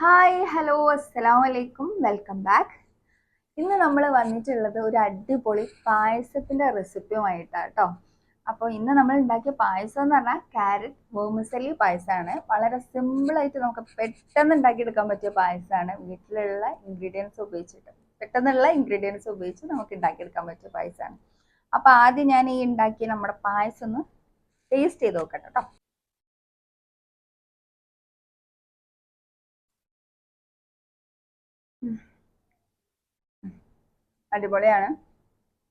Hi hello അസ്സലാമു വലൈക്കും welcome back ഇന്ന് നമ്മൾ വന്നിട്ടുള്ളത് ഒരു അടിപൊളി പായസത്തിന്റെ റെസിപ്പിയുമായിട്ടാണ് കേട്ടോ അപ്പോൾ ഇന്ന് നമ്മൾ ഉണ്ടാക്കിയ പായസം എന്ന് പറഞ്ഞാൽ ക്യാരറ്റ് വേമസലി പായസമാണ്. വളരെ സിമ്പിളായിട്ട് നമുക്ക് പെട്ടെന്ന് ഉണ്ടാക്കിയെടുക്കാൻ പറ്റിയ പായസമാണ്. വീട്ടിലുള്ള ഇൻഗ്രീഡിയൻസ് ഉപയോഗിച്ചിട്ട് പെട്ടെന്നുള്ള ഇൻഗ്രീഡിയൻസ് ഉപയോഗിച്ച് നമുക്ക് ഉണ്ടാക്കിയെടുക്കാൻ പറ്റിയ പായസമാണ്. അപ്പോൾ ആദ്യം ഞാൻ ഈ ഉണ്ടാക്കിയ നമ്മുടെ പായസം ഒന്ന് ടേസ്റ്റ് ചെയ്ത് നോക്കട്ടെ കേട്ടോ അടിപൊളിയാണ്.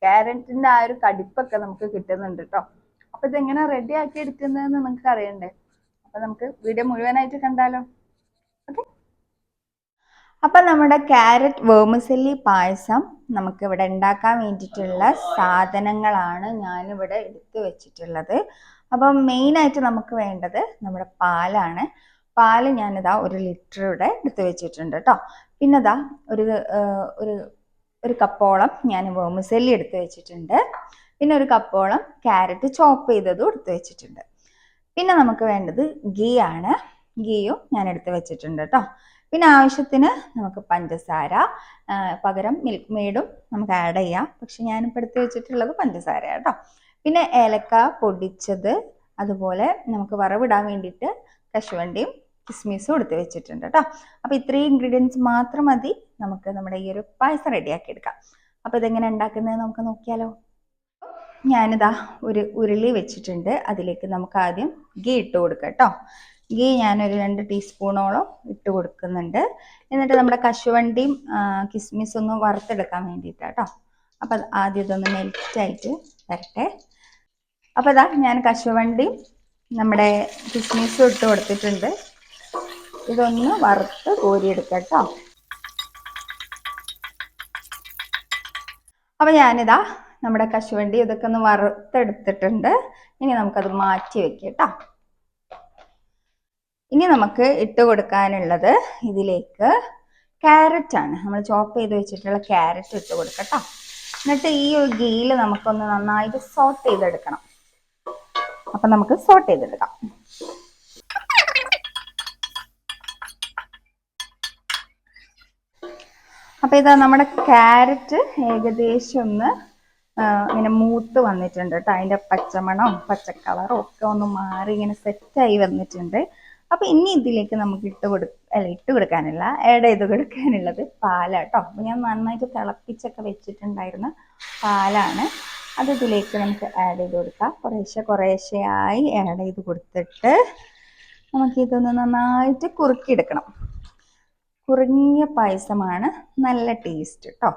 ക്യാരറ്റിന്റെ ആ ഒരു കടിപ്പൊക്കെ നമുക്ക് കിട്ടുന്നുണ്ട് കേട്ടോ അപ്പൊ ഇതെങ്ങനെ റെഡി ആക്കി എടുക്കുന്നതെന്ന് നിങ്ങൾക്ക് അറിയണ്ടേ? അപ്പൊ നമുക്ക് വീഡിയോ മുഴുവനായിട്ട് കണ്ടാലോ? ഓക്കെ അപ്പൊ നമ്മുടെ ക്യാരറ്റ് വേമസല്ലി പായസം നമുക്ക് ഇവിടെ ഉണ്ടാക്കാൻ വേണ്ടിയിട്ടുള്ള സാധനങ്ങളാണ് ഞാനിവിടെ എടുത്തു വെച്ചിട്ടുള്ളത്. അപ്പം മെയിനായിട്ട് നമുക്ക് വേണ്ടത് നമ്മുടെ പാലാണ്. പാൽ ഞാനിതാ ഒരു ലിറ്റർ ഇവിടെ എടുത്തു വെച്ചിട്ടുണ്ട് കേട്ടോ പിന്നെ ഇതാ ഒരു ഒരു ഒരു കപ്പോളം ഞാൻ വേമസെല്ലി എടുത്ത് വെച്ചിട്ടുണ്ട്. പിന്നെ ഒരു കപ്പോളം ക്യാരറ്റ് ചോപ്പ് ചെയ്തതും എടുത്ത് വെച്ചിട്ടുണ്ട്. പിന്നെ നമുക്ക് വേണ്ടത് ഗീ ആണ്. ഗീയും ഞാൻ എടുത്ത് വെച്ചിട്ടുണ്ട് കേട്ടോ പിന്നെ ആവശ്യത്തിന് നമുക്ക് പഞ്ചസാര പകരം മിൽക്ക് മെയ്ഡും നമുക്ക് ആഡ് ചെയ്യാം. പക്ഷെ ഞാനിപ്പോൾ എടുത്ത് വെച്ചിട്ടുള്ളത് പഞ്ചസാര കേട്ടോ പിന്നെ ഏലക്ക പൊടിച്ചത് അതുപോലെ നമുക്ക് വറവിടാൻ വേണ്ടിയിട്ട് കശുവണ്ടിയും കിസ്മിസും എടുത്ത് വെച്ചിട്ടുണ്ട് കേട്ടോ അപ്പോൾ ഇത്രയും ഇൻഗ്രീഡിയൻസ് മാത്രം മതി. നമുക്ക് നമ്മുടെ ഈ ഒരു പായസം റെഡിയാക്കി എടുക്കാം. അപ്പോൾ ഇതെങ്ങനെ ഉണ്ടാക്കുന്നത് നമുക്ക് നോക്കിയാലോ? ഞാനിതാ ഒരു ഉരുളി വെച്ചിട്ടുണ്ട്. അതിലേക്ക് നമുക്ക് ആദ്യം ഗീ ഇട്ട് കൊടുക്കാം കേട്ടോ ഗീ ഞാനൊരു രണ്ട് ടീസ്പൂണോളം ഇട്ട് കൊടുക്കുന്നുണ്ട്. എന്നിട്ട് നമ്മുടെ കശുവണ്ടിയും കിസ്മിസും ഒന്ന് വറുത്തെടുക്കാൻ വേണ്ടിയിട്ടാണ് കേട്ടോ അപ്പം ആദ്യം ഇതൊന്ന് മെൽറ്റായിട്ട് വരട്ടെ. അപ്പോൾ ഇതാ ഞാൻ കശുവണ്ടിയും നമ്മുടെ കിസ്മിസും ഇട്ട് കൊടുത്തിട്ടുണ്ട്. ഇതൊന്ന് വറുത്ത് കോരിയെടുക്കാം കേട്ടോ അപ്പോൾ ഞാനിതാ നമ്മുടെ കശുവണ്ടി ഇതൊക്കെ ഒന്ന് വറുത്തെടുത്തിട്ടുണ്ട്. ഇനി നമുക്കത് മാറ്റി വെക്കാം ഇനി നമുക്ക് ഇട്ട് കൊടുക്കാനുള്ളത് ഇതിലേക്ക് ക്യാരറ്റ് ആണ്. നമ്മൾ ചോപ്പ് ചെയ്ത് വെച്ചിട്ടുള്ള ക്യാരറ്റ് ഇട്ട് കൊടുക്കട്ടോ. എന്നിട്ട് ഈ ഒരു ഗീൽ നമുക്കൊന്ന് നന്നായിട്ട് സോട്ട് ചെയ്തെടുക്കണം. അപ്പം നമുക്ക് സോട്ട് ചെയ്തെടുക്കാം. അപ്പോൾ ഇതാ നമ്മുടെ ക്യാരറ്റ് ഏകദേശം ഒന്ന് ഇങ്ങനെ മൂത്ത് വന്നിട്ടുണ്ട് കേട്ടോ. അതിന്റെ പച്ചമണവും പച്ചക്കളറും ഒക്കെ ഒന്ന് മാറി ഇങ്ങനെ സെറ്റായി വന്നിട്ടുണ്ട്. അപ്പോൾ ഇനി ഇതിലേക്ക് നമുക്ക് ഇട്ട് കൊടു അല്ല ഇട്ട് കൊടുക്കാനില്ല ആഡ് ചെയ്ത് കൊടുക്കാനുള്ളത് പാലാട്ടോ അപ്പോൾ ഞാൻ നന്നായിട്ട് തിളപ്പിച്ചൊക്കെ വെച്ചിട്ടുണ്ടായിരുന്ന പാലാണ്. അത് ഇതിലേക്ക് നമുക്ക് ആഡ് ചെയ്ത് കൊടുക്കാം. കുറേശ്ശെ കുറേശ്ശെയായി ആഡ് ചെയ്ത് കൊടുത്തിട്ട് നമുക്കിതൊന്ന് നന്നായിട്ട് കുറുക്കിയെടുക്കണം. കുറുങ്ങിയ പായസമാണ് നല്ല ടേസ്റ്റ് കേട്ടോ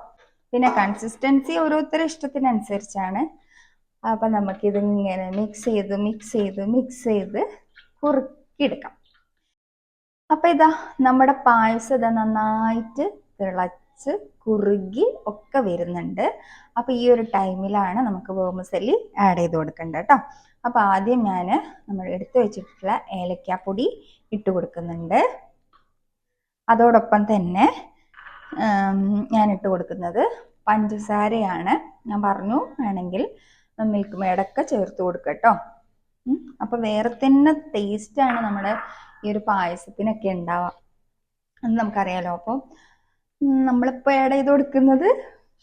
പിന്നെ കൺസിസ്റ്റൻസി ഓരോരുത്തരുടെ ഇഷ്ടത്തിനനുസരിച്ചാണ്. അപ്പം നമുക്കിതിങ്ങനെ മിക്സ് ചെയ്ത് മിക്സ് ചെയ്ത് മിക്സ് ചെയ്ത് കുറുക്കിയെടുക്കാം. അപ്പം ഇതാ നമ്മുടെ പായസം ഇതാ നന്നായിട്ട് തിളച്ച് കുറുകി ഒക്കെ വരുന്നുണ്ട്. അപ്പോൾ ഈ ഒരു ടൈമിലാണ് നമുക്ക് വേമസല്ലി ആഡ് ചെയ്ത് കൊടുക്കേണ്ടത് കേട്ടോ. അപ്പോൾ ആദ്യം ഞാൻ നമ്മൾ എടുത്തു വെച്ചിട്ടുള്ള ഏലക്കാപ്പൊടി ഇട്ട് കൊടുക്കുന്നുണ്ട്. അതോടൊപ്പം തന്നെ ഞാൻ ഇട്ട് കൊടുക്കുന്നത് പഞ്ചസാരയാണ്. ഞാൻ പറഞ്ഞു വേണമെങ്കിൽ മിൽക്ക് മേടൊക്കെ ചേർത്ത് കൊടുക്കട്ടോ കേട്ടോ അപ്പോൾ വേറെ തന്നെ ടേസ്റ്റാണ് നമ്മുടെ ഈ ഒരു പായസത്തിനൊക്കെ ഉണ്ടാവുക അത് നമുക്കറിയാലോ. അപ്പോൾ നമ്മളിപ്പോൾ ആഡ് ചെയ്ത് കൊടുക്കുന്നത്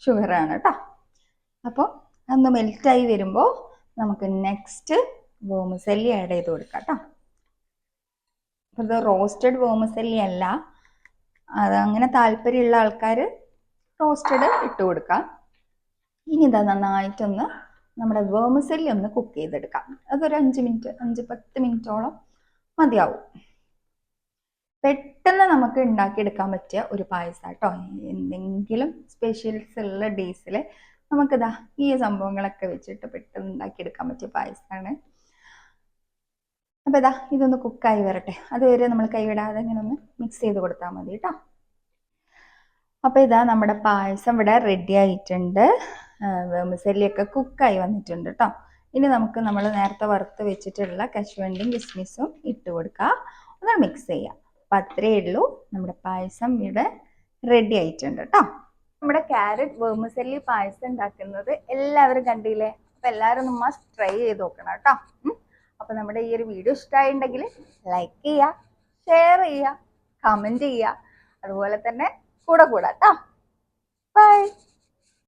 ഷുഗറാണ് കേട്ടോ അപ്പോൾ അന്ന് മെൽറ്റായി വരുമ്പോൾ നമുക്ക് നെക്സ്റ്റ് വേമസല്ലി ആഡ് ചെയ്ത് കൊടുക്കാം കേട്ടോ അപ്പോൾ ഇത് റോസ്റ്റഡ് വേമസല്ലി അല്ല. അത് അങ്ങനെ താല്പര്യമുള്ള ആൾക്കാർ റോസ്റ്റഡ് ഇട്ട് കൊടുക്കാം. ഇനി ഇതാ നന്നായിട്ടൊന്ന് നമ്മുടെ വേമസെല്ലി ഒന്ന് കുക്ക് ചെയ്തെടുക്കാം. അതൊരു അഞ്ച് മിനിറ്റ് അഞ്ച് പത്ത് മിനിറ്റോളം മതിയാവും. പെട്ടെന്ന് നമുക്ക് ഉണ്ടാക്കിയെടുക്കാൻ പറ്റിയ ഒരു പായസം കേട്ടോ എന്തെങ്കിലും സ്പെഷ്യൽസ് ഉള്ള ഡേയ്സിൽ നമുക്കിതാ ഈ സംഭവങ്ങളൊക്കെ വെച്ചിട്ട് പെട്ടെന്ന് ഉണ്ടാക്കിയെടുക്കാൻ പറ്റിയ പായസമാണ് അപ്പോൾ ഇതാ ഇതൊന്ന് കുക്കായി വരട്ടെ. അതുവരെ നമ്മൾ കൈവിടാതെ ഇങ്ങനെ ഒന്ന് മിക്സ് ചെയ്ത് കൊടുത്താൽ മതി കേട്ടോ അപ്പോൾ ഇതാ നമ്മുടെ പായസം ഇവിടെ റെഡി ആയിട്ടുണ്ട്. വേമസല്ലിയൊക്കെ കുക്കായി വന്നിട്ടുണ്ട് കേട്ടോ ഇനി നമുക്ക് നമ്മൾ നേരത്തെ വറുത്ത് വെച്ചിട്ടുള്ള കശുവണ്ടിയും കിസ്മിസും ഇട്ട് കൊടുക്കുക ഒന്ന് മിക്സ് ചെയ്യാം. അപ്പം അത്രയേ ഉള്ളൂ. നമ്മുടെ പായസം ഇവിടെ റെഡി ആയിട്ടുണ്ട് കേട്ടോ നമ്മുടെ ക്യാരറ്റ് വേമസല്ലി പായസം ഉണ്ടാക്കുന്നത് എല്ലാവരും കണ്ടില്ലേ? അപ്പം എല്ലാവരും ഒന്ന് മസ്റ്റ് ട്രൈ ചെയ്ത് നോക്കണം കേട്ടോ അപ്പോൾ നമ്മുടെ ഈ ഒരു വീഡിയോ ഇഷ്ടമായിട്ടുണ്ടെങ്കിൽ ലൈക്ക് ചെയ്യുക ഷെയർ ചെയ്യുക കമന്റ് ചെയ്യുക. അതുപോലെ തന്നെ കൂടെ കൂടാട്ടോ ബൈ